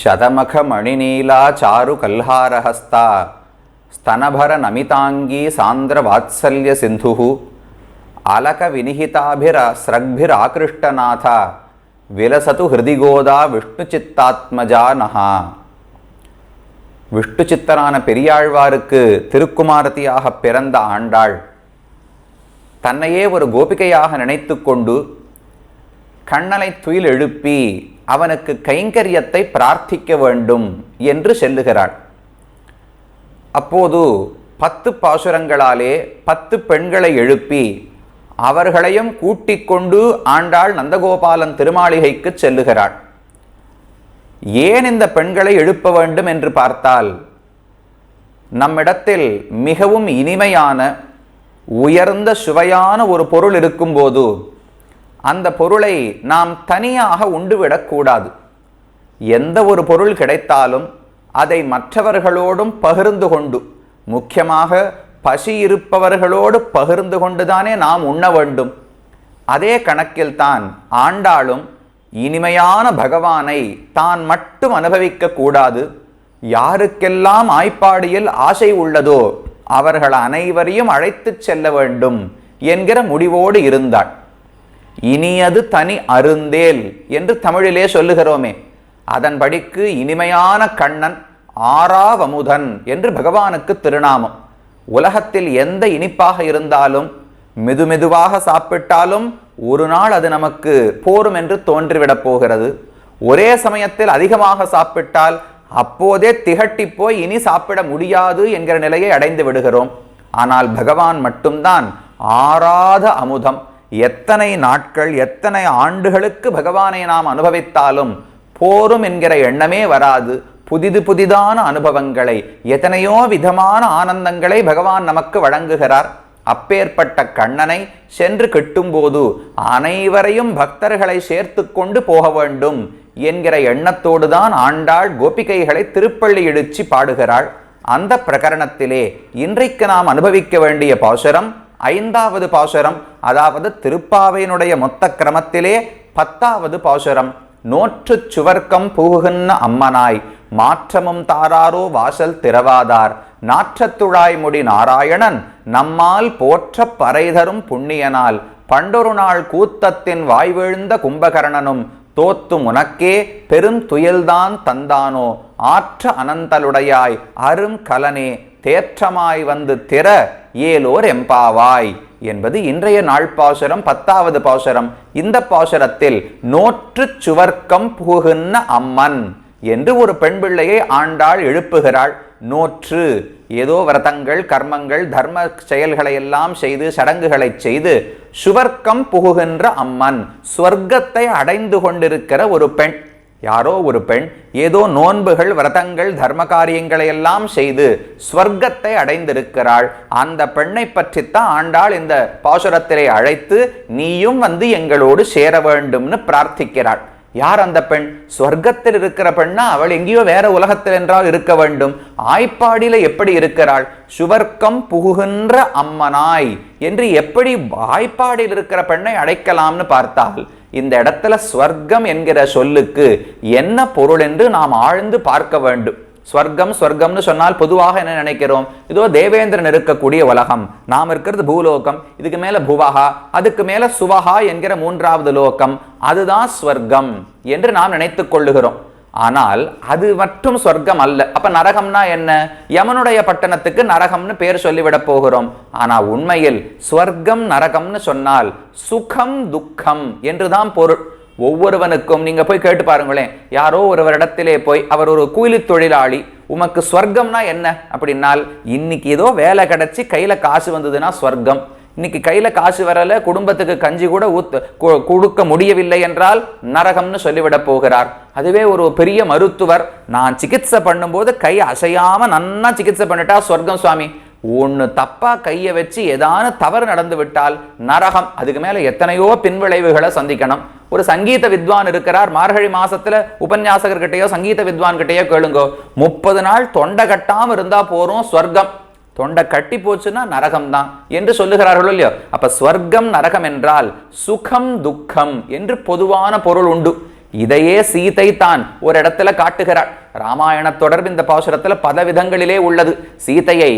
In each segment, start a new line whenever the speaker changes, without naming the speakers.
శతమఖమణినీలా చారు కల్హారహస్త స్తనభర నమితాంగీ సాంద్రవాత్సల్య సింధు అలక వినిహితాభిర స్రగ్భిరాకృష్టనాథ విలసతు ஹிருதிகோதா விஷ்ணுச்சித்தாத்மஜா நகா விஷ்ணுச்சித்தரான பெரியாழ்வாருக்கு திருக்குமாரதியாக பிறந்த ஆண்டாள். தன்னையே ஒரு கோபிகையாக நினைத்து கொண்டு கண்ணனை துயில் எழுப்பி அவனுக்கு கைங்கரியத்தை பிரார்த்திக்க வேண்டும் என்று செல்லுகிறாள் அப்போது பத்து பாசுரங்களாலே பத்து பெண்களை எழுப்பி அவர்களையும் கூட்டிக் கொண்டு ஆண்டாள் நந்தகோபாலன் திருமாளிகைக்கு செல்லுகிறாள். ஏன் இந்த பெண்களை எழுப்ப வேண்டும் என்று பார்த்தால் நம்மிடத்தில் மிகவும் இனிமையான உயர்ந்த சுவையான ஒரு பொருள் இருக்கும்போது அந்த பொருளை நாம் தனியாக உண்டுவிடக்கூடாது எந்த ஒரு பொருள் கிடைத்தாலும் அதை மற்றவர்களோடும் பகிர்ந்து கொண்டு முக்கியமாக பசி இருப்பவர்களோடு பகிர்ந்து கொண்டுதானே நாம் உண்ண வேண்டும். அதே கணக்கில்தான் ஆண்டாளும் இனிமையான பகவானை தான் மட்டும் அனுபவிக்க கூடாது. யாருக்கெல்லாம் ஆய்ப்பாடியில் ஆசை உள்ளதோ அவர்கள் அனைவரையும் அழைத்துச் செல்ல வேண்டும் என்கிற முடிவோடு இருந்தாள். இனியது தனி அருந்தேல் என்று தமிழிலே சொல்லுகிறோமே. அதன்படிக்கு இனிமையான கண்ணன் ஆறாவமுதன் என்று பகவானுக்கு திருநாமம். உலகத்தில் எந்த இனிப்பாக இருந்தாலும் மெதுமெதுவாக சாப்பிட்டாலும் ஒரு நாள் அது நமக்கு போரும் என்று தோன்றிவிடப் போகிறது. ஒரே சமயத்தில் அதிகமாக சாப்பிட்டால் அப்போதே திகட்டி போய் இனி சாப்பிட முடியாது என்கிற நிலையை அடைந்து விடுகிறோம். ஆனால் பகவான் மட்டும்தான் ஆறாத அமுதம் எத்தனை நாட்கள் எத்தனை ஆண்டுகளுக்கு பகவானை நாம் அனுபவித்தாலும் போரும் என்கிற எண்ணமே வராது. புதிது புதிதான அனுபவங்களை எத்தனையோ விதமான ஆனந்தங்களை பகவான் நமக்கு வழங்குகிறார். அப்பேற்பட்ட கண்ணனை சென்று கெட்டும்போது அனைவரையும் பக்தர்களை சேர்த்து கொண்டு போக வேண்டும் என்கிற எண்ணத்தோடு தான் ஆண்டாள் கோபிகைகளை திருப்பள்ளி இடிச்சு பாடுகிறாள். அந்த பிரகரணத்திலே இன்றைக்கு நாம் அனுபவிக்க வேண்டிய பாசுரம் ஐந்தாவது பாசுரம் அதாவது திருப்பாவையினுடைய மொத்த கிரமத்திலே பத்தாவது பாசுரம். நோற்று சுவர்க்கம் புகுகின்ற அம்மனாய் மாற்றமும் தாராரோ வாசல் திறவாதார். நாற்றத்துழாய் முடி நாராயணன் நம்மால் போற்ற பறைதரும் புண்ணியனால். பண்டொரு நாள் கூத்தத்தின் வாய்வெழுந்த கும்பகர்ணனும் தோத்து உனக்கே பெரும் துயல்தான் தந்தானோ. ஆற்ற அனந்தலுடையாய் அரும் கலனே தேற்றமாய் வந்து திற ஏலோர் எம்பாவாய் என்பது இன்றைய நாள் பாசுரம் பத்தாவது பாசுரம். இந்த பாசுரத்தில் நோற்று சுவர்க்கம் புகுகின்ற அம்மன் என்று ஒரு பெண் பிள்ளையை ஆண்டாள் எழுப்புகிறாள். நோற்று ஏதோ விரதங்கள் கர்மங்கள் தர்ம செயல்களை எல்லாம் செய்து சடங்குகளை செய்து சுவர்க்கம் புகுகின்ற அம்மன் ஸ்வர்க்கத்தை அடைந்து கொண்டிருக்கிற ஒரு பெண். யாரோ ஒரு பெண் ஏதோ நோன்புகள் விரதங்கள் தர்ம காரியங்களை எல்லாம் செய்து ஸ்வர்க்கத்தை அடைந்திருக்கிறாள். அந்த பெண்ணை பற்றித்தான் ஆண்டாள் இந்த பாசுரத்திலே அழைத்து நீயும் வந்து எங்களோடு சேர வேண்டும்னு பிரார்த்திக்கிறாள். யார் அந்த பெண்? ஸ்வர்க்கத்தில் இருக்கிற பெண்ணா? அவள் எங்கேயோ வேற உலகத்தில் என்றால் இருக்க வேண்டும். ஆய்ப்பாடியில் எப்படி இருக்கிறாள்? சுவர்க்கம் புகுகின்ற அம்மனாய் என்று எப்படி ஆய்ப்பாடியில் இருக்கிற பெண்ணை அடைக்கலாம்னு பார்த்தால் இந்த இடத்துல ஸ்வர்க்கம் என்கிற சொல்லுக்கு என்ன பொருள் என்று நாம் ஆழ்ந்து பார்க்க வேண்டும். ஸ்வர்க்கம் ஸ்வர்க்கம்னு சொன்னால் பொதுவாக என்ன நினைக்கிறோம்? இதோ தேவேந்திரன் இருக்கக்கூடிய உலகம். நாம் இருக்கிறது பூலோகம். இதுக்கு மேல புவஹா அதுக்கு மேல சுவஹா என்கிற மூன்றாவது லோகம். அதுதான் ஸ்வர்க்கம் என்று நாம் நினைத்துக் கொள்ளுகிறோம். ஆனால் அது மட்டும் சொர்க்கம் அல்ல. அப்ப நரகம்னா என்ன? யமனுடைய பட்டணத்துக்கு நரகம்னு பேர் சொல்லிவிடப் போகிறோம். ஆனா உண்மையில் ஸ்வர்க்கம் நரகம்னு சொன்னால் சுகம் துக்கம் என்றுதான் பொருள். ஒவ்வொருவனுக்கும் நீங்க போய் கேட்டு பாருங்களேன். யாரோ ஒருவரிடத்திலே போய் அவர் ஒரு கூலி தொழிலாளி உமக்கு ஸ்வர்க்கம்னா என்ன? அப்படின்னால் இன்னைக்கு ஏதோ வேலை கிடைச்சி கையில காசு வந்ததுன்னா ஸ்வர்க்கம் இன்னைக்கு கையில காசு வரல குடும்பத்துக்கு கஞ்சி கூட ஊத்து கொடுக்க முடியவில்லை என்றால் நரகம்னு சொல்லிவிட போகிறார். அதுவே ஒரு பெரிய மருத்துவர். நான் சிகிச்சை பண்ணும்போது கை அசையாம நன்னா சிகிச்சை பண்ணிட்டா சொர்க்கம் சுவாமி ஒன்று தப்பா கையை வச்சு ஏதான தவறு நடந்து விட்டால் நரகம். அதுக்கு மேல எத்தனையோ பின்விளைவுகளை சந்திக்கணும். ஒரு சங்கீத வித்வான் இருக்கிறார். மார்கழி மாசத்துல உபன்யாசகர்கிட்டயோ சங்கீத வித்வான் கிட்டயோ கேளுங்கோ. முப்பது நாள் தொண்டை கட்டாம இருந்தா போறோம் ஸ்வர்க்கம் தொண்டை கட்டி போச்சுன்னா நரகம் தான் என்று சொல்லுகிறார்களோ இல்லையோ? அப்ப ஸ்வர்க்கம் நரகம் என்றால் சுகம் துக்கம் என்று பொதுவான பொருள் உண்டு. இதையே சீதை தான் ஒரு இடத்துல காட்டுகிறாள். ராமாயண தொடர்பு இந்த பாசுரத்துல பல விதங்களிலே உள்ளது. சீதையை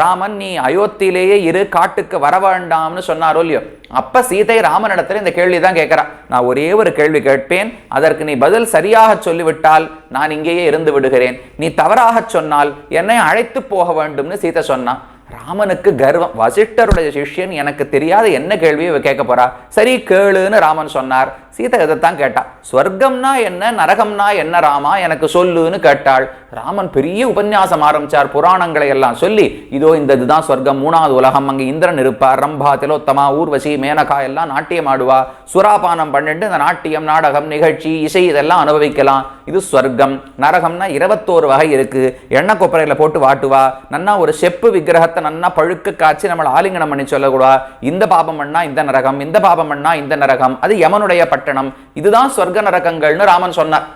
ராமன் நீ அயோத்தியிலேயே இரு காட்டுக்கு வர வேண்டாம்னு சொன்னாரோ இல்லையோ? அப்ப சீதை ராமனிடத்துல இந்த கேள்வி தான் கேட்கிறா. நான் ஒரே ஒரு கேள்வி கேட்பேன். அதற்கு நீ பதில் சரியாக சொல்லிவிட்டால் நான் இங்கேயே இருந்து விடுகிறேன். நீ தவறாக சொன்னால் என்னை அழைத்து போக வேண்டும்னு சீதை சொன்னான் ராமனுக்கு கர்வம். வசிஷ்டருடைய சிஷ்யன் எனக்கு தெரியாத என்ன கேள்வியை கேட்க போறா? சரி கேளுன்னு ராமன் சொன்னார். சீதை இதைத்தான் கேட்டா. ஸ்வர்க்கம்னா என்ன? நரகம்னா என்ன ராமா? எனக்கு சொல்லுன்னு கேட்டாள். ராமன் பெரிய உபன்யாசம் ஆரம்பிச்சார் புராணங்களை எல்லாம் சொல்லி இதோ இந்த இதுதான் ஸ்வர்க்கம் மூணாவது உலகம் அங்கே இந்திரன் இருப்பார் ரம்பா திலோத்தமா ஊர்வசி மேனகா எல்லாம் நாட்டியம் ஆடுவா சுராபானம் பண்ணிட்டு இந்த நாட்டியம் நாடகம் நிகழ்ச்சி இசை இதெல்லாம் அனுபவிக்கலாம். இது ஸ்வர்க்கம் நரகம்னா இருபத்தோரு வகை இருக்கு. எண்ணெய் கொப்பரையில் போட்டு வாட்டுவா. நன்னா ஒரு செப்பு விக்கிரகத்தை நன்னா பழுக்க காய்ச்சி நம்மளை ஆலிங்கனம் பண்ணி சொல்லக்கூடா. இந்த பாபம் பண்ணா இந்த நரகம் இந்த பாபம் பண்ணா இந்த நரகம். அது யமனுடைய பட்டணம். இதுதான் ஸ்வர்க்க நரகங்கள்னு ராமன் சொன்னார்.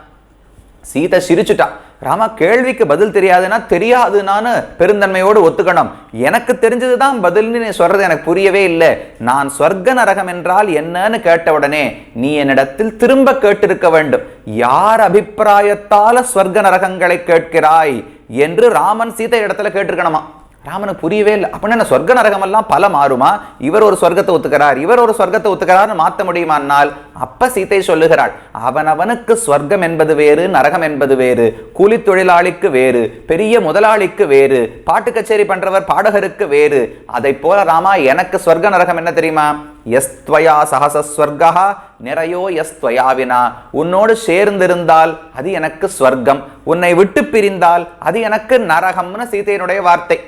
சீதை சிரிச்சுட்டா. ராமா கேள்விக்கு பதில் தெரியாதுன்னா தெரியாதுன்னு பெருந்தன்மையோடு ஒத்துக்கணும். எனக்கு தெரிஞ்சது தான் பதில்னு நீ சொல்றது எனக்கு புரியவே இல்லை. நான் சொர்க்க நரகம் என்றால் என்னன்னு கேட்ட உடனே நீ என்னிடத்தில் திரும்ப கேட்டிருக்க வேண்டும். யார் அபிப்பிராயத்தால சொர்க்க நரகங்களை கேட்கிறாய்? என்று ராமன் சீதை இடத்துல கேட்டிருக்கணுமா? ராமனுக்கு புரியவே இல்லை. அப்படின்னா என்ன சொர்க்க நரகமெல்லாம் பல மாறுமா? இவர் ஒரு சொர்க்கத்தை ஒத்துக்கிறார் இவர் ஒரு சொர்க்கத்தை ஒத்துக்கிறார்னு மாற்ற முடியுமானால் அப்ப சீதை சொல்லுகிறாள் அவனவனுக்கு சொர்க்கம் என்பது வேறு நரகம் என்பது வேறு கூலி தொழிலாளிக்கு வேறு பெரிய முதலாளிக்கு வேறு பாட்டு கச்சேரி பண்றவர் பாடகருக்கு வேறு அதை போல ராமா எனக்கு சொர்க்க நரகம் என்ன தெரியுமா? எஸ்த்வயா சகசஸ்வர்கா நிறையோ எஸ்த்வயாவினா உன்னோடு சேர்ந்திருந்தால் அது எனக்கு ஸ்வர்க்கம் உன்னை விட்டு பிரிந்தால் அது எனக்கு நரகம்னு சீதையினுடைய வார்த்தை.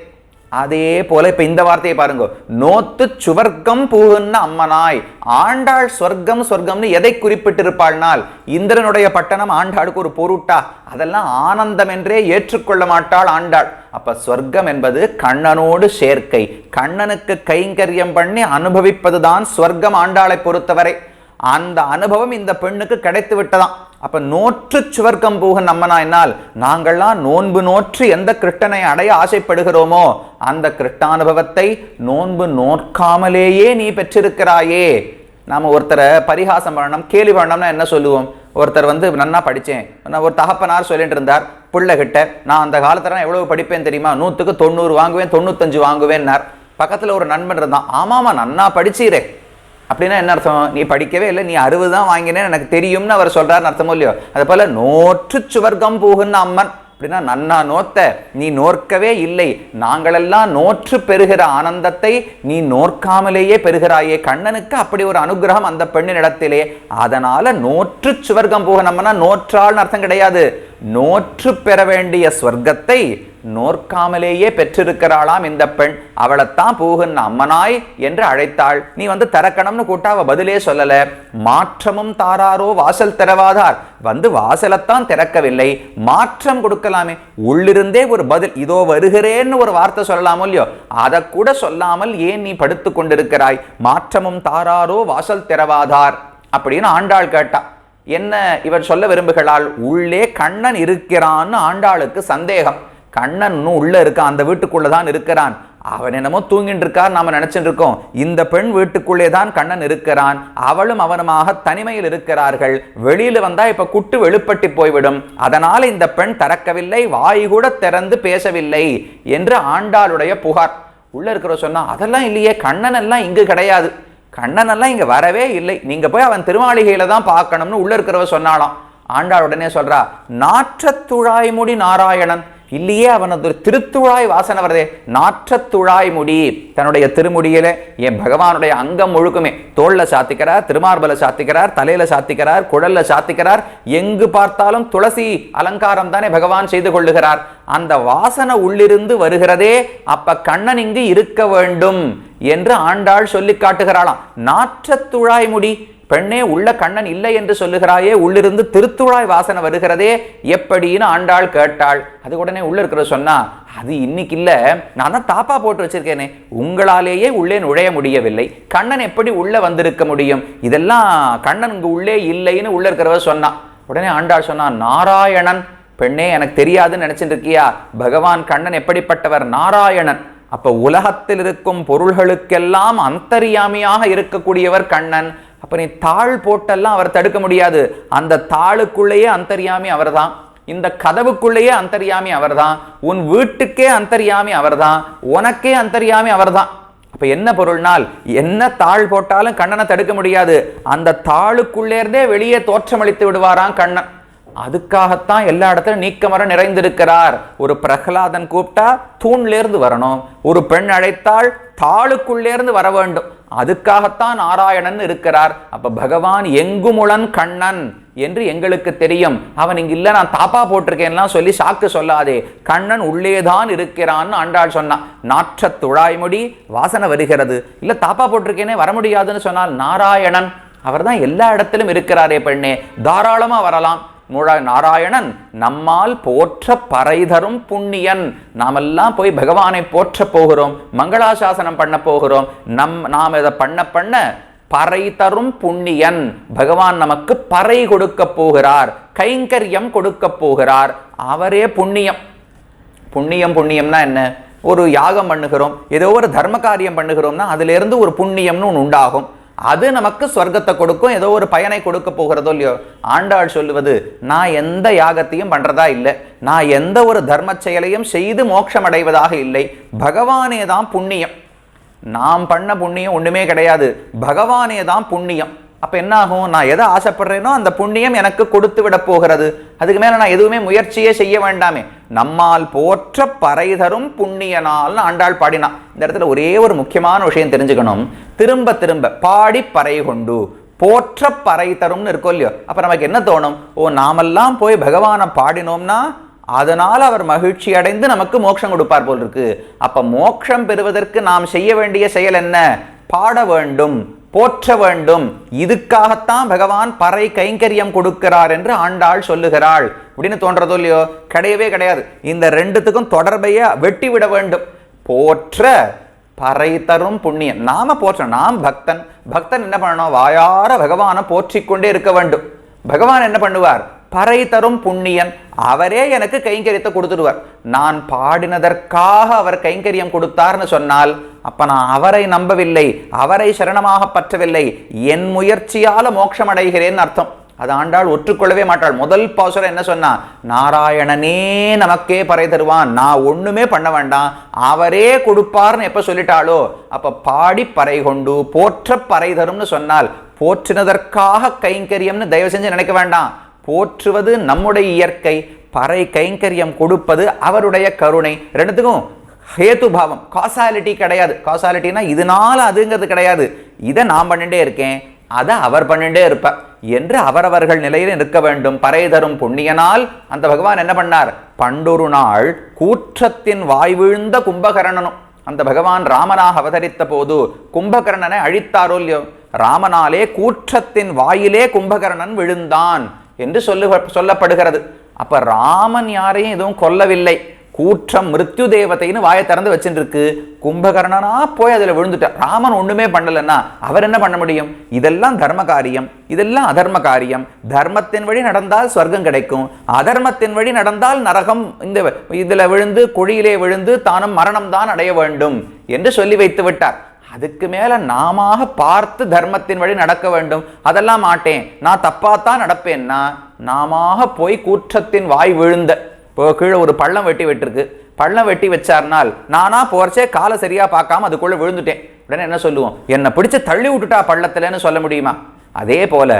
அதே போல இப்ப இந்த வார்த்தையை பாருங்க. நோத்து சுவர்க்கம் பூகுன்ன அம்மனாய். ஆண்டாள் சொர்க்கம் சொர்க்கம்னு எதை குறிப்பிட்டிருப்பாள்னால்? இந்திரனுடைய பட்டணம் ஆண்டாளுக்கு ஒரு பொருட்டா? அதெல்லாம் ஆனந்தம் என்றே ஏற்றுக்கொள்ள மாட்டாள் ஆண்டாள். அப்ப சொர்க்கம் என்பது கண்ணனோடு சேர்க்கை. கண்ணனுக்கு கைங்கரியம் பண்ணி அனுபவிப்பதுதான் சொர்க்கம் ஆண்டாளை பொறுத்தவரை. அந்த அனுபவம் இந்த பெண்ணுக்கு கிடைத்து விட்டதாம் அப்ப நோற்று சுவர்க்கம் போக நம்மனா என்னால்? நாங்கள்லாம் நோன்பு நோற்று எந்த கிருஷ்ணனை அடைய ஆசைப்படுகிறோமோ அந்த கிருஷ்ணானுபவத்தை நோன்பு நோற்காமலேயே நீ பெற்றிருக்கிறாயே. நாம ஒருத்தரை பரிகாசம் பண்ணணும் கேலி பண்ணோம்னா என்ன சொல்லுவோம்? ஒருத்தர் வந்து நன்னா படித்தேன். நான் ஒரு தகப்பனார் சொல்லிட்டு இருந்தார் பிள்ளைகிட்ட நான் அந்த காலத்தில் எவ்வளவு படிப்பேன் தெரியுமா? நூற்றுக்கு தொண்ணூறு வாங்குவேன் தொண்ணூத்தஞ்சு வாங்குவேன்னார். பக்கத்தில் ஒரு நண்பன் இருந்தான் ஆமாமா நன்னா படிச்சீரே. அப்படின்னா என்ன அர்த்தம்? நீ படிக்கவே இல்லை நீ அறுபது தான் வாங்கினேன்னு எனக்கு தெரியும்னு அவர் சொல்றாருன்னு அர்த்தமோ இல்லையோ? அது போல் நோற்று சுவர்க்கம் போகுன்னு அம்மன். அப்படின்னா நன்னா நோத்த நீ நோற்கவே இல்லை. நாங்களெல்லாம் நோற்று பெறுகிற ஆனந்தத்தை நீ நோற்காமலேயே பெறுகிறாயே. கண்ணனுக்கு அப்படி ஒரு அனுகிரகம் அந்த பெண்ணினிடத்திலே. அதனால நோற்று சுவர்க்கம் போக நம்மனா நோற்றால்னு அர்த்தம் கிடையாது. நோற்று பெற வேண்டிய ஸ்வர்க்கத்தை நோற்காமலேயே பெற்றிருக்கிறாளாம் இந்த பெண். அவளைத்தான் பூகுன் அம்மனாய் என்று அழைத்தாள். நீ வந்து திறக்கணும்னு கூட்டா அவ பதிலே சொல்லல. மாற்றமும் தாராரோ வாசல் திறவாதார். வந்து வாசலைத்தான் திறக்கவில்லை. மாற்றம் கொடுக்கலாமே. உள்ளிருந்தே ஒரு பதில் இதோ வருகிறேன்னு ஒரு வார்த்தை சொல்லலாமோ இல்லையோ? அதை கூட சொல்லாமல் ஏன் நீ படுத்து கொண்டிருக்கிறாய்? மாற்றமும் தாராரோ வாசல் திறவாதார். அப்படின்னு ஆண்டாள் கேட்டா. என்ன இவர் சொல்ல விரும்புகிறாள்? உள்ளே கண்ணன் இருக்கிறான்னு ஆண்டாளுக்கு சந்தேகம். கண்ணன் உள்ளே உள்ள இருக்கான் அந்த வீட்டுக்குள்ள தான் இருக்கிறான். அவன் என்னமோ தூங்கிட்டு இருக்கார் நாம நினைச்சிட்டு இருக்கோம். இந்த பெண் வீட்டுக்குள்ளே தான் கண்ணன் இருக்கிறான். அவளும் அவனுமாக தனிமையில் இருக்கிறார்கள். வெளியில வந்தா இப்ப குட்டு வெளிப்பட்டு போய்விடும். அதனால இந்த பெண் திறக்கவில்லை வாய் கூட திறந்து பேசவில்லை என்று ஆண்டாளுடைய புகார். உள்ள இருக்கிற சொன்னா அதெல்லாம் இல்லையே கண்ணன் எல்லாம் இங்கு கிடையாது. கண்ணன் எல்லாம் இங்க வரவே இல்லை. நீங்க போய் அவன் திருமாளிகையில தான் பார்க்கணும்னு உள்ள இருக்கிறவ சொன்னாலாம் ஆண்டாள் உடனே சொல்றா நாற்றத்துழாய் முடி நாராயணன். இல்லையே அவனது ஒரு திருத்துழாய் வாசனை வருதே. நாற்றத்துழாய் முடி. தன்னுடைய திருமுடியில என் பகவானுடைய அங்கம் முழுக்குமே தோல்ல சாத்திக்கிறார் திருமார்பல சாத்திக்கிறார் தலையில சாத்திக்கிறார் குழல்ல சாத்திக்கிறார். எங்கு பார்த்தாலும் துளசி அலங்காரம் தானே பகவான் செய்து கொள்ளுகிறார். அந்த வாசனை உள்ளிருந்து வருகிறதே அப்ப கண்ணன் இங்கு இருக்க வேண்டும் என்று ஆண்டாள் சொல்லி காட்டுகிறாளாம். நாற்றத்துழாய் முடி பெண்ணே உள்ள கண்ணன் இல்லை என்று சொல்லுகிறாயே உள்ளிருந்து திருத்துழாய் வாசனை வருகிறதே எப்படின்னு ஆண்டாள் கேட்டாள். அது உடனே உள்ள இருக்கிற சொன்னா அது இன்னைக்கு இல்ல நான் தான் தாப்பா போட்டு வச்சிருக்கேனே உங்களாலேயே உள்ளே நுழைய முடியவில்லை. கண்ணன் எப்படி உள்ள வந்திருக்க முடியும்? இதெல்லாம் கண்ணன் இங்கு உள்ளே இல்லைன்னு உள்ள இருக்கிறவ சொன்னா. உடனே ஆண்டாள் சொன்னா நாராயணன் பெண்ணே எனக்கு தெரியாதுன்னு நினைச்சிட்டு இருக்கியா? பகவான் கண்ணன் எப்படிப்பட்டவர்? நாராயணன். அப்ப உலகத்தில் இருக்கும் பொருள்களுக்கெல்லாம் அந்தரியாமியாக இருக்கக்கூடியவர் கண்ணன். அப்ப நீ தாழ் போட்டெல்லாம் அவர் தடுக்க முடியாது. அந்த தாளுக்குள்ளேயே அந்தரியாமி அவர்தான். இந்த கதவுக்குள்ளேயே அந்தர்யாமி அவர்தான். உன் வீட்டுக்கே அந்தர்யாமி அவர்தான். உனக்கே அந்தரியாமி அவர்தான். அப்போ என்ன பொருள்னால் என்ன தாழ் போட்டாலும் கண்ணனை தடுக்க முடியாது. அந்த தாளுக்குள்ளே இருந்தே வெளியே தோற்றமளித்து விடுவாராம் கண்ணன். அதுக்காகத்தான் எல்லா இடத்துலையும் நீக்கமர நிறைந்திருக்கிறார். ஒரு பிரகலாதன் கூப்பிட்டா தூண்லேருந்து வரணும். ஒரு பெண் அழைத்தால் தாளுக்குள்ளே இருந்து வர வேண்டும். அதுக்காகத்தான் நாராயணன் இருக்கிறார். அப்ப பகவான் எங்குமுளன் கண்ணன் என்று எங்களுக்கு தெரியும். அவன் இங்க இல்ல நான் தாப்பா போட்டிருக்கேன்லாம் சொல்லி சாக்கு சொல்லாதே. கண்ணன் உள்ளேதான் இருக்கிறான்னு ஆண்டாள் சொன்னான் நாற்ற துழாய்மொழி வாசனை வருகிறது. இல்ல தாப்பா போட்டிருக்கேனே வர முடியாதுன்னு சொன்னால் நாராயணன். அவர்தான் எல்லா இடத்திலும் இருக்கிறாரே பெண்ணே. தாராளமா வரலாம். முழ நாராயணன் நம்மால் போற்ற பறைதரும் புண்ணியன். நாமெல்லாம் போய் பகவானை போற்ற போகிறோம் மங்களாசாசனம் பண்ண போகிறோம். நம் நாம் இதை பண்ண பண்ண பறை தரும் புண்ணியன். பகவான் நமக்கு பறை கொடுக்க போகிறார் கைங்கரியம் கொடுக்க போகிறார். அவரே புண்ணியம். புண்ணியம் புண்ணியம்னா என்ன? ஒரு யாகம் பண்ணுகிறோம் ஏதோ ஒரு தர்ம காரியம் பண்ணுகிறோம்னா அதுலேருந்து ஒரு புண்ணியம்னு ஒன்று உண்டாகும். அது நமக்கு சொர்க்கத்தை கொடுக்கும். ஏதோ ஒரு பயனை கொடுக்க போகிறதோ இல்லையோ. ஆண்டாள் சொல்லுவது நான் எந்த யாகத்தையும் பண்ணுறதா இல்லை. நான் எந்த ஒரு தர்ம செயலையும் செய்து மோட்சம் அடைவதாக இல்லை. பகவானே தான் புண்ணியம். நாம் பண்ண புண்ணியம் ஒன்றுமே கிடையாது. பகவானே தான் புண்ணியம். அப்போ என்ன ஆகும்? நான் எதை ஆசைப்படுறேனோ அந்த புண்ணியம் எனக்கு கொடுத்து விட போகிறது. அதுக்கு மேலே நான் எதுவுமே முயற்சியே செய்ய வேண்டாமே. நம்மால் போற்ற பறை தரும் புண்ணியனால்னு ஆண்டாள் பாடினா. இந்த இடத்துல ஒரே ஒரு முக்கியமான விஷயம் தெரிஞ்சுக்கணும். திரும்ப திரும்ப பாடி பறை கொண்டு போற்ற பறை தரும்னு இருக்கும் இல்லையோ? அப்போ நமக்கு என்ன தோணும்? ஓ நாமெல்லாம் போய் பகவானை பாடினோம்னா அதனால் அவர் மகிழ்ச்சி அடைந்து நமக்கு மோட்சம் கொடுப்பார் போல் இருக்கு. அப்போ மோட்சம் பெறுவதற்கு நாம் செய்ய வேண்டிய செயல் என்ன? பாட வேண்டும். போற்ற வேண்டும். இதுக்காகத்தான் பகவான் பறை கைங்கரியம் கொடுக்கிறார் என்று ஆண்டாள் சொல்லுகிறாள். அப்படின்னு தோன்றதோ இல்லையோ? கிடையவே கிடையாது. இந்த ரெண்டுத்துக்கும் தொடர்பைய வெட்டி விட வேண்டும். போற்ற பறை தரும் புண்ணியம். நாம போற்றணும். நாம் பக்தன். பக்தன் என்ன பண்ணணும்? வாயார பகவானை போற்றிக்கொண்டே இருக்க வேண்டும். பகவான் என்ன பண்ணுவார்? பறை தரும் புண்ணியன். அவரே எனக்கு கைங்கரியத்தை கொடுத்துடுவார். நான் பாடினதற்காக அவர் கைங்கரியம் கொடுத்தார்னு சொன்னால் அப்போ நான் அவரை நம்பவில்லை அவரை சரணமாக பற்றவில்லை என் முயற்சியால் மோட்சம் அடைகிறேன்னு அர்த்தம். அது ஆண்டாள் ஒற்றுக்கொள்ளவே மாட்டாள். முதல் பாசுரம் என்ன சொன்னா நாராயணனே நமக்கே பறை தருவான் நான் ஒண்ணுமே பண்ண வேண்டாம் அவரே கொடுப்பார்னு எப்ப சொல்லிட்டாளோ அப்ப பாடி பறை கொண்டு போற்ற பறை தரும்னு சொன்னால் போற்றினதற்காக கைங்கரியம்னு தயவு செஞ்சு நினைக்க வேண்டாம். போற்றுவது நம்முடைய இயற்கை பறை கைங்கரியம் கொடுப்பது அவருடைய கருணை. ரெண்டுத்துக்கும் ஹேத்து பாவம் காசாலிட்டி கிடையாது. காசாலிட்டினா இதனால அதுங்கிறது கிடையாது. இதை நான் பண்ணிட்டே இருக்கேன். அதை அவர் பண்ணிட்டே இருப்பார் என்று அவரவர்கள் நிலையில் இருக்க வேண்டும். பறை தரும் புண்ணியனால் அந்த பகவான் என்ன பண்ணார்? பண்டொரு நாள் கூற்றத்தின் வாய்விழுந்த கும்பகரணனும் அந்த பகவான் ராமனாக அவதரித்த போது கும்பகர்ணனை அழித்தாரோ இல்லையோ? ராமனாலே கூற்றத்தின் வாயிலே கும்பகர்ணன் விழுந்தான் என்று சொல்லு சொல்லப்படுகிறது. அப்ப ராமன் யாரையும் எதுவும் கொல்லவில்லை. கூற்றம் மிருத்யு தேவதைன்னு வாயை திறந்து வச்சுருக்கு கும்பகர்ணனா போய் அதில் விழுந்துட்டார் ராமன் ஒண்ணுமே பண்ணலைன்னா அவர் என்ன பண்ண முடியும்? இதெல்லாம் தர்ம காரியம். இதெல்லாம் அதர்ம காரியம். தர்மத்தின் வழி நடந்தால் சொர்க்கம் கிடைக்கும். அதர்மத்தின் வழி நடந்தால் நரகம் இந்த இதுல விழுந்து குழியிலே விழுந்து தானும் மரணம் தான் அடைய வேண்டும் என்று சொல்லி வைத்து விட்டார். அதுக்கு மேல நாம பார்த்து தர்மத்தின் வழி நடக்க வேண்டும். அதெல்லாம் மாட்டேன். நான் தப்பாத்தான் நடப்பேன்னா நாம போய் கூற்றத்தின் வாய் விழுந்த இப்போ கீழே ஒரு பள்ளம் வெட்டி வெட்டிருக்கு. பள்ளம் வெட்டி வச்சார்னால் நானா போறச்சே காலை சரியா பார்க்காம அதுக்குள்ள விழுந்துட்டேன். உடனே என்ன சொல்லுவோம்? என்னை பிடிச்சு தள்ளி விட்டுட்டா பள்ளத்துலன்னு சொல்ல முடியுமா? அதே போல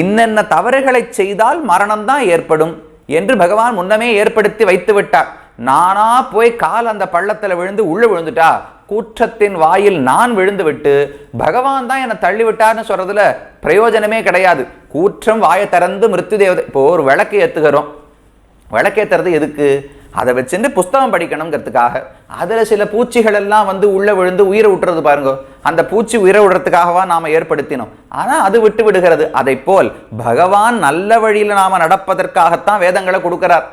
இன்னென்ன தவறுகளை செய்தால் மரணம் தான் ஏற்படும் என்று பகவான் முன்னமே ஏற்படுத்தி வைத்து விட்டார். நானா போய் கால் அந்த பள்ளத்தில் விழுந்து உள்ள விழுந்துட்டா கூற்றத்தின் வாயில் நான் விழுந்து விட்டு பகவான் தான் என்னை தள்ளி விட்டார்னு சொல்றதுல பிரயோஜனமே கிடையாது. கூற்றம் வாயை திறந்து மிருத்யு தேவதை இப்போ ஒரு விளக்கு ஏத்துகிறோம். விளக்கேத்துறது எதுக்கு? அதை வச்சுட்டு புஸ்தகம் படிக்கணுங்கிறதுக்காக. அதில் சில பூச்சிகள் எல்லாம் வந்து உள்ளே விழுந்து உயிரை விட்டுறது பாருங்க. அந்த பூச்சி உயிரை விடுறதுக்காகவா நாம் ஏற்படுத்தினோம். ஆனால் அது விட்டு விடுகிறது. அதை போல் பகவான் நல்ல வழியில் நாம் நடப்பதற்காகத்தான் வேதங்களை கொடுக்கிறார்.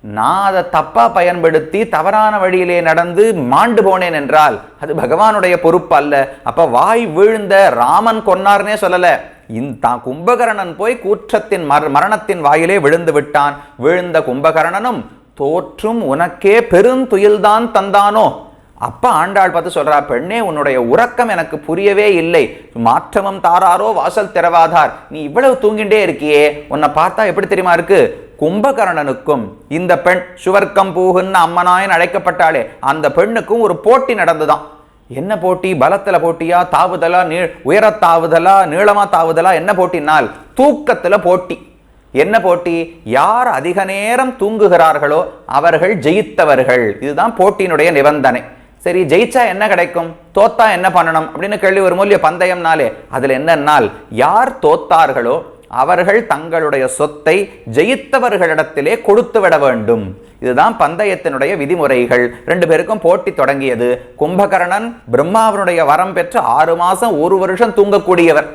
நான் அதை தப்பாக பயன்படுத்தி தவறான வழியிலே நடந்து மாண்டு போனேன் என்றால் அது பகவானுடைய பொறுப்பு அல்ல. அப்போ வாய் விழுந்த ராமன் கொன்னார்னே சொல்லலை. இந்த கும்பகரணன் போய் கூற்றத்தின் மர மரணத்தின் வாயிலே விழுந்து விட்டான். விழுந்த கும்பகரணனும் தோற்றும் உனக்கே பெருந்துயில்தான் தந்தானோ? அப்ப ஆண்டாள் பார்த்து சொல்றா பெண்ணே உன்னுடைய உறக்கம் எனக்கு புரியவே இல்லை. மாற்றமும் தாராரோ வாசல் திறவாதார். நீ இவ்வளவு தூங்கிட்டே இருக்கியே. உன்னை பார்த்தா எப்படி தெரியுமா இருக்கு? கும்பகரணனுக்கும் இந்த பெண் சுவர்க்கம் பூகுன்னு அம்மனாயின் அழைக்கப்பட்டாளே. அந்த பெண்ணுக்கும் ஒரு போட்டி நடந்துதான். என்ன போட்டி? பலத்தில் போட்டியா? தாவுதலா? நீ உயர தாவுதலா? நீளமாக தாவுதலா? என்ன போட்டினால் தூக்கத்தில் போட்டி. என்ன போட்டி? யார் அதிக நேரம் தூங்குகிறார்களோ அவர்கள் ஜெயித்தவர்கள். இதுதான் போட்டியினுடைய நிபந்தனை. சரி ஜெயிச்சா என்ன கிடைக்கும்? தோத்தா என்ன பண்ணணும்? அப்படின்னு கேள்வி ஒரு மூலிய பந்தயம்னாலே அதில் என்னன்னால் யார் தோத்தார்களோ அவர்கள் தங்களுடைய சொத்தை ஜெயித்தவர்களிடத்திலே கொடுத்து விட வேண்டும். இதுதான் பந்தயத்தினுடைய விதிமுறைகள். ரெண்டு பேருக்கும் போட்டி தொடங்கியது. கும்பகர்ணன் பிரம்மாவனுடைய வரம் பெற்று ஆறு மாசம் ஒரு வருஷம் தூங்கக்கூடியவர்.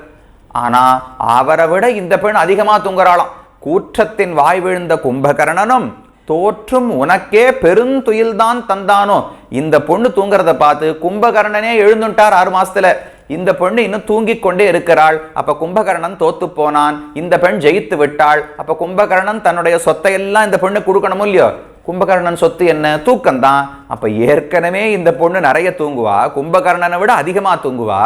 ஆனா அவரை விட இந்த பெண் அதிகமா தூங்குறாளாம். கூற்றத்தின் வாய் விழுந்த கும்பகர்ணனும் தோற்றும் உனக்கே பெருந்துயில்தான் தந்தானோ. இந்த பொண்ணு தூங்குறத பார்த்து கும்பகர்ணனே எழுந்துட்டார் ஆறு மாசத்துல. இந்த பொண்ணு இன்னும் தூங்கிக் கொண்டே இருக்கிறாள். அப்ப கும்பகர்ணன் தோத்து போனான். இந்த பெண் ஜெயித்து விட்டாள். அப்ப கும்பகர்ணன் தன்னுடைய சொத்தை எல்லாம் இந்த பொண்ணு கொடுக்கணும் இல்லையோ? கும்பகர்ணன் சொத்து என்ன? தூக்கம்தான். அப்ப ஏற்கனவே இந்த பொண்ணு நிறைய தூங்குவா. கும்பகர்ணனை விட அதிகமா தூங்குவா.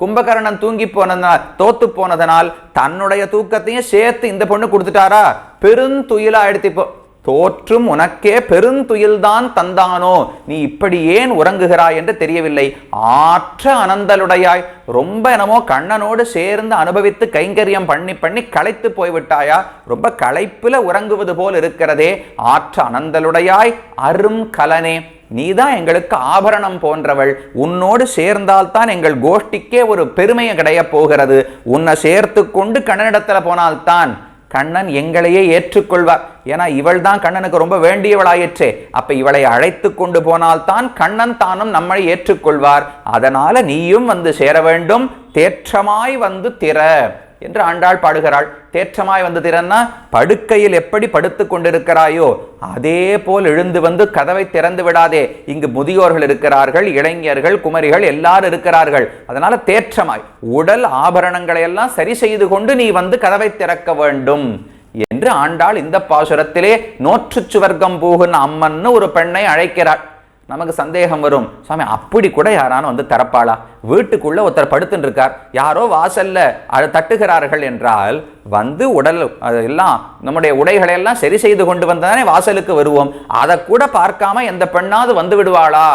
கும்பகர்ணன் தூங்கி போனதனால் தோத்து போனதனால் தன்னுடைய தூக்கத்தையும் சேர்த்து இந்த பொண்ணு கொடுத்துட்டாரா? பெருந்துயிலா எடுத்து இப்போ தோற்றும் உனக்கே பெருந்துயில்தான் தந்தானோ? நீ இப்படி ஏன் உறங்குகிறாய் என்று தெரியவில்லை. ஆற்ற அனந்தலுடையாய். ரொம்ப என்னமோ கண்ணனோடு சேர்ந்து அனுபவித்து கைங்கரியம் பண்ணி பண்ணி களைத்து போய்விட்டாயா? ரொம்ப களைப்புல உறங்குவது போல் இருக்கிறதே. ஆற்ற அனந்தலுடையாய் அரும் கலனே. நீதான் எங்களுக்கு ஆபரணம் போன்றவள். உன்னோடு சேர்ந்தால்தான் எங்கள் கோஷ்டிக்கே ஒரு பெருமையை கிடைய போகிறது. உன்னை சேர்த்து கொண்டு கண்ணனிடத்துல போனால்தான் கண்ணன் எங்களையே ஏற்றுக்கொள்வார். ஏன்னா இவள் தான் கண்ணனுக்கு ரொம்ப வேண்டியவளாயிற்றே. அப்ப இவளை அழைத்து கொண்டு போனால்தான் கண்ணன் தானும் நம்மை ஏற்றுக்கொள்வார். அதனால நீயும் வந்து சேர வேண்டும். தேற்றமாய் வந்து திற. என்று ஆண்டாள் பாடுகிறாள். தேற்றமாய் வந்து திறன்னா படுக்கையில் எப்படி படுத்து கொண்டிருக்கிறாயோ அதே போல் எழுந்து வந்து கதவை திறந்து விடாதே. இங்கு முதியோர்கள் இருக்கிறார்கள் இளைஞர்கள் குமரிகள் எல்லாரும் இருக்கிறார்கள். அதனால தேற்றமாய் உடல் ஆபரணங்களை எல்லாம் சரி செய்து கொண்டு நீ வந்து கதவை திறக்க வேண்டும் என்று ஆண்டாள் இந்த பாசுரத்திலே நோற்று சுவர்க்கம் போகுன்னு அம்மன்னு ஒரு பெண்ணை அழைக்கிறாள். நமக்கு சந்தேகம் வரும். சுவாமி அப்படி கூட யாரானும் வந்து தரப்பாளா வீட்டுக்குள்ள ஒருத்தர் படுத்துட்டுருக்கார் யாரோ வாசல்ல தட்டுகிறார்கள் என்றால் வந்து உடல் அது எல்லாம் நம்முடைய உடைகளை எல்லாம் சரி செய்து கொண்டு வந்தானே வாசலுக்கு வருவோம். அதை கூட பார்க்காம எந்த பெண்ணாவது வந்து விடுவாளா?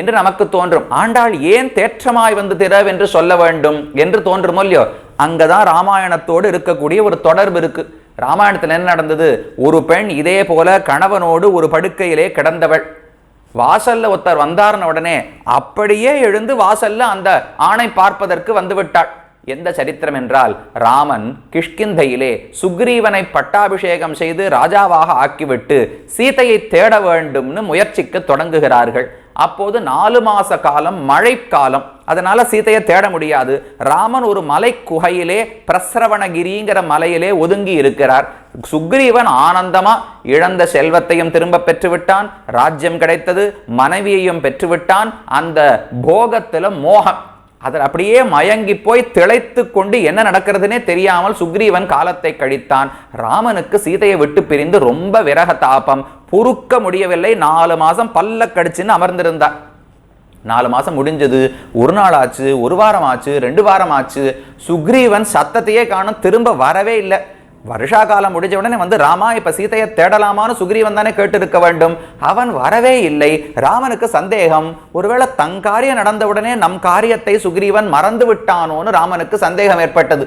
என்று நமக்கு தோன்றும். ஆண்டாள் ஏன் தேற்றமாய் வந்து திறவென்று சொல்ல வேண்டும் என்று தோன்றுமோ இல்லையோ? அங்கதான் ராமாயணத்தோடு இருக்கக்கூடிய ஒரு தொடர்பு இருக்கு. ராமாயணத்தில் என்ன நடந்தது? ஒரு பெண் இதே போல கணவனோடு ஒரு படுக்கையிலே கிடந்தவள். வாசல்ல ஒருத்தர் வந்தார்ன உடனே அப்படியே எழுந்து வாசல்ல அந்த ஆணை பார்ப்பதற்கு வந்துவிட்டாள். எந்த சரித்திரம் என்றால் ராமன் கிஷ்கிந்தையிலே சுக்ரீவனை பட்டாபிஷேகம் செய்து ராஜாவாக ஆக்கிவிட்டு சீதையை தேட வேண்டும்னு முயற்சிக்க தொடங்குகிறார்கள். அப்போது நாலு மாச காலம் மழைக்காலம். அதனால சீதையை தேட முடியாது. ராமன் ஒரு மலை குகையிலே பிரசரவணகிரிங்கிற மலையிலே ஒதுங்கி இருக்கிறார். சுக்ரீவன் ஆனந்தமா இழந்த செல்வத்தையும் திரும்ப பெற்றுவிட்டான். ராஜ்யம் கிடைத்தது மனைவியையும் பெற்றுவிட்டான். அந்த போகத்தில் மோகம். அதில் அப்படியே மயங்கி போய் திளைத்து கொண்டு என்ன நடக்கிறதுனே தெரியாமல் சுக்ரீவன் காலத்தை கழித்தான். ராமனுக்கு சீதையை விட்டு பிரிந்து ரொம்ப விரக தாபம். பொறுக்க முடியவில்லை. நாலு மாதம் பல்ல கடிச்சுன்னு அமர்ந்திருந்தார். நாலு மாதம் முடிஞ்சது. ஒரு நாள் ஆச்சு ஒரு வாரம் ஆச்சு ரெண்டு வாரம் ஆச்சு. சுக்ரீவன் சத்தத்தையே காணும் திரும்ப வரவே இல்லை. வருஷா காலம் முடிஞ்ச உடனே வந்து ராமா இப்ப சீதையை தேடலாமான்னு சுக்ரீவன் தானே கேட்டு இருக்க வேண்டும். அவன் வரவே இல்லை. ராமனுக்கு சந்தேகம். ஒருவேளை தன் காரியம் நடந்த உடனே நம் காரியத்தை சுக்ரீவன் மறந்து விட்டானோன்னு ராமனுக்கு சந்தேகம் ஏற்பட்டது.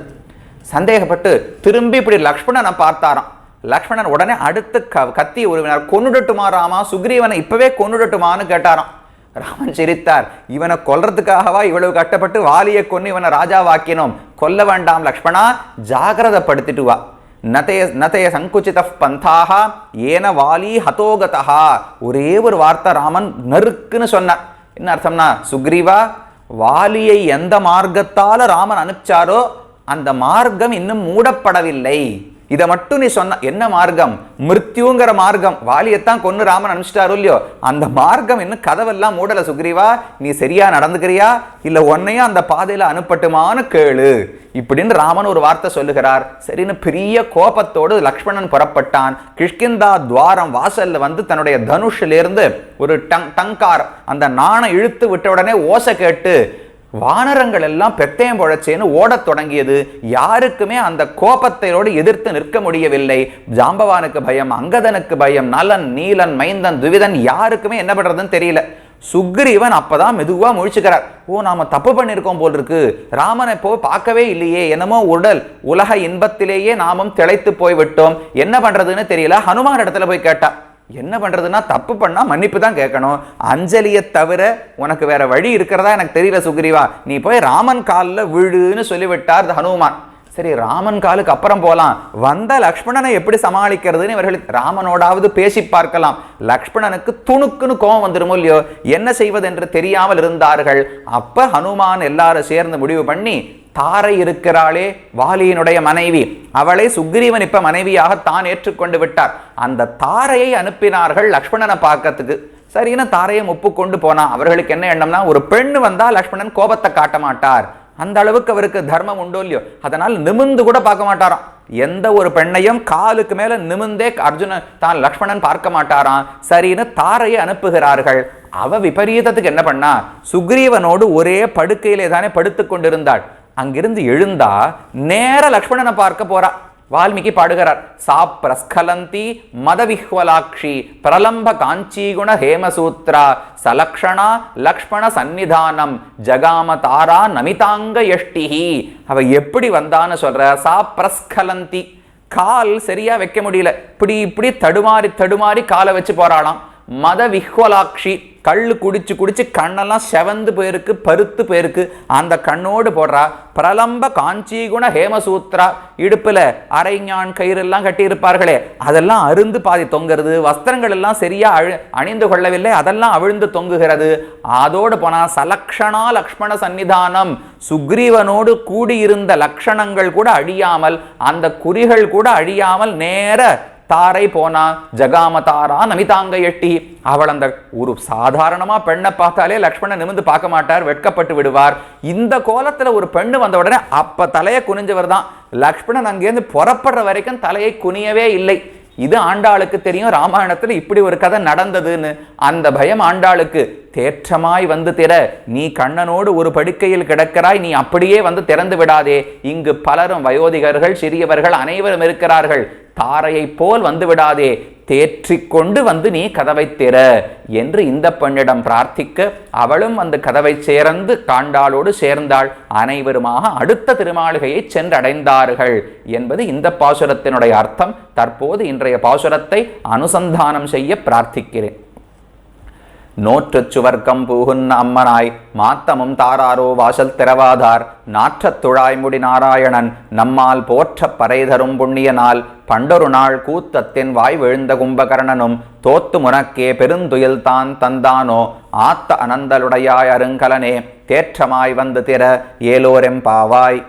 சந்தேகப்பட்டு திரும்பி இப்படி லக்ஷ்மணனை பார்த்தாராம். லக்ஷ்மணன் உடனே அடுத்து க கத்தி உருவினார். கொன்னுடட்டுமா ராமா? சுக்ரீவனை இப்பவே கொன்னுடட்டுமான்னு கேட்டாராம். ராமன் சிரித்தார். இவனை கொல்றதுக்காகவா இவ்வளவு கட்டப்பட்டு வாலியை கொன்னு இவனை ராஜாவாக்கினோம்? கொல்ல வேண்டாம் லக்ஷ்மணா. ஜாகிரதப்படுத்திட்டு வா. நதய நதய சங்குச்சித பந்தாக ஏன வாலி ஹதோகதா ஒரே ஒரு வார்த்தை ராமன் நறுக்குன்னு சொன்னார் என்ன அர்த்தம்னா சுக்ரீவா வாலியை எந்த மார்க்கத்தால் ராமன் அனுப்பிச்சாரோ அந்த மார்க்கம் இன்னும் மூடப்படவில்லை. இதை மட்டும் நீ சொன்ன என்ன மார்க்கம்? மிருத்யுங்கிற மார்க்கம். வாலியத்தான் கொன்று ராமன் அனுப்பிச்சிட்டாரு இல்லையோ? அந்த மார்க்கம் இன்னும் கதவெல்லாம் மூடல சுக்ரீவா. நீ சரியா நடந்துக்கிறியா? இல்லை உன்னையும் அந்த பாதையில் அனுப்பட்டுமான்னு கேளு. இப்படின்னு ராமன் ஒரு வார்த்தை சொல்லுகிறார். சரின்னு பெரிய கோபத்தோடு லக்ஷ்மணன் புறப்பட்டான். கிஷ்கிந்தா துவாரம் வாசல்ல வந்து தன்னுடைய தனுஷிலிருந்து ஒரு டங் டங்கார் அந்த நாணை இழுத்து விட்ட உடனே ஓசை கேட்டு வானரங்கள் எல்லாம் பெத்தையம் பொழச்சேன்னு ஓடத் தொடங்கியது. யாருக்குமே அந்த கோபத்தையோடு எதிர்த்து நிற்க முடியவில்லை. ஜாம்பவானுக்கு பயம் அங்கதனுக்கு பயம் நலன் நீலன் மைந்தன் துவிதன் யாருக்குமே என்ன பண்றதுன்னு தெரியல. சுக்ரீவன் அப்பதான் மெதுவா முழிச்சுக்கிறார். ஓ நாம தப்பு பண்ணியிருக்கோம் போல் இருக்கு ராமனை இப்போ பார்க்கவே இல்லையே. என்னமோ உடல் உலக இன்பத்திலேயே நாமும் திளைத்து போய் விட்டோம் என்ன பண்றதுன்னு தெரியல. ஹனுமான் இடத்துல போய் கேட்டா என்ன பண்ணுறதுன்னா தப்பு பண்ணால் மன்னிப்பு தான் கேட்கணும். அஞ்சலியை தவிர உனக்கு வேற வழி இருக்கிறதா எனக்கு தெரியல சுக்ரீவா. நீ போய் ராமன் காலில் விழுன்னு சொல்லிவிட்டார் ஹனுமான். சரி ராமன் காலுக்கு அப்புறம் போகலாம் வந்த லக்ஷ்மணனை எப்படி சமாளிக்கிறதுன்னு இவர்கள் ராமனோடாவது பேசி பார்க்கலாம். லக்ஷ்மணனுக்கு துணுக்குன்னு கோவம் வந்துருமோ இல்லையோ? என்ன செய்வது என்று தெரியாமல் இருந்தார்கள். அப்ப ஹனுமான் எல்லாரும் சேர்ந்து முடிவு பண்ணி தாரை இருக்கிறாளே வாலியினுடைய மனைவி. அவளை சுக்ரீவன் இப்ப மனைவியாக தான் ஏற்றுக்கொண்டு விட்டார். அந்த தாரையை அனுப்பினார்கள் லக்ஷ்மணனை பார்க்கறதுக்கு. சரின்னு தாரையை ஒப்புக்கொண்டு போனா அவர்களுக்கு என்ன எண்ணம்னா ஒரு பெண் வந்தா லக்ஷ்மணன் கோபத்தை காட்ட மாட்டார். அந்த அளவுக்கு அவருக்கு தர்மம் உண்டோ இல்லையோ? அதனால் நிமிந்து கூட பார்க்க மாட்டாராம். எந்த ஒரு பெண்ணையும் காலுக்கு மேல நிமிந்தே அர்ஜுனன் தான் லக்ஷ்மணன் பார்க்க மாட்டாராம். சரின்னு தாரையை அனுப்புகிறார்கள். அவ விபரீதத்துக்கு என்ன பண்ணா சுக்ரீவனோடு ஒரே படுக்கையிலே தானே படுத்து கொண்டிருந்தாள். அங்கிருந்து எழுந்தா நேர லக்ஷ்மணனை பார்க்க போறா. வால்மீகி பாடுகிறார் சா பிரஸ்கலந்தி மதவிஹ்வலாட்சி பிரலம்ப காஞ்சிகுண ஹேமசூத்ரா சலக்ஷணா லக்ஷ்மண சந்நிதானம் ஜகாம தாரா நமிதாங்க எஷ்டிஹி அவ எப்படி வந்தான்னு சொல்ற சா பிரஸ்கலந்தி கால் சரியா வைக்க முடியல. இப்படி இப்படி தடுமாறி தடுமாறி காலை வச்சு போறாளாம். மத விஹ்வலாட்சி கல் குடிச்சு குடிச்சு கண்ணெல்லாம் செவந்து போயிருக்கு பருத்து போயிருக்கு. அந்த கண்ணோடு போடுறா பிரலம்ப காஞ்சிகுண ஹேமசூத்ரா இடுப்பில் அரைஞான் கயிறு எல்லாம் அதெல்லாம் அருந்து பாதி தொங்குறது வஸ்திரங்கள் எல்லாம் சரியாக அழு அணிந்து கொள்ளவில்லை அதெல்லாம் அவிழ்ந்து தொங்குகிறது. அதோடு போனால் சலக்ஷணா லக்ஷ்மண சந்நிதானம். சுக்ரீவனோடு கூடியிருந்த லக்ஷணங்கள் கூட அழியாமல் அந்த குறிகள் கூட அழியாமல் நேர தாரை போனா ஜகாம தாரா நமிதாங்க எட்டி. அவள் அந்த ஒரு சாதாரணமா பெண்ணை பார்த்தாலே லக்ஷ்மணன் நிமிந்து பார்க்க மாட்டார் வெட்கப்பட்டு விடுவார். இந்த கோலத்துல ஒரு பெண்ணு வந்த உடனே அப்ப தலையை குனிஞ்சவர் தான் லக்ஷ்மணன் அங்கேருந்து புறப்படுற வரைக்கும் தலையை குனியவே இல்லை. இது ஆண்டாளுக்கு தெரியும் ராமாயணத்துல இப்படி ஒரு கதை நடந்ததுன்னு. அந்த பயம் ஆண்டாளுக்கு தேற்றமாய் வந்து திற நீ கண்ணனோடு ஒரு படுக்கையில் கிடக்கிறாய் நீ அப்படியே வந்து திறந்து விடாதே. இங்கு பலரும் வயோதிகர்கள் சிறியவர்கள் அனைவரும் இருக்கிறார்கள். தாரையைப் போல் வந்து விடாதே தேற்றிக்கொண்டு வந்து நீ கதவை திற என்று இந்த பெண்ணிடம் பிரார்த்திக்க அவளும் அந்த கதவை சேர்ந்து காண்டாளோடு சேர்ந்தாள். அனைவருமாக அடுத்த திருமாளிகையை சென்றடைந்தார்கள் என்பது இந்த பாசுரத்தினுடைய அர்த்தம். தற்போது இன்றைய பாசுரத்தை அனுசந்தானம் செய்ய பிரார்த்திக்கிறேன். நோற்றுச் சுவர்க்கம் பூகுன் அம்மனாய் மாத்தமும் தாராரோ வாசல் திறவாதார். நாற்றத் துழாய்முடி நாராயணன் நம்மால் போற்றப் பறைதரும் புண்ணியனால். பண்டொரு நாள் கூத்தத்தின் வாய் விழுந்த கும்பகர்ணனும் தோத்து முனக்கே பெருந்துயில் தான் தந்தானோ. ஆத்த அனந்தலுடையாய் அருங்கலனே தேற்றமாய் வந்து திற ஏலோரெம் பாவாய்.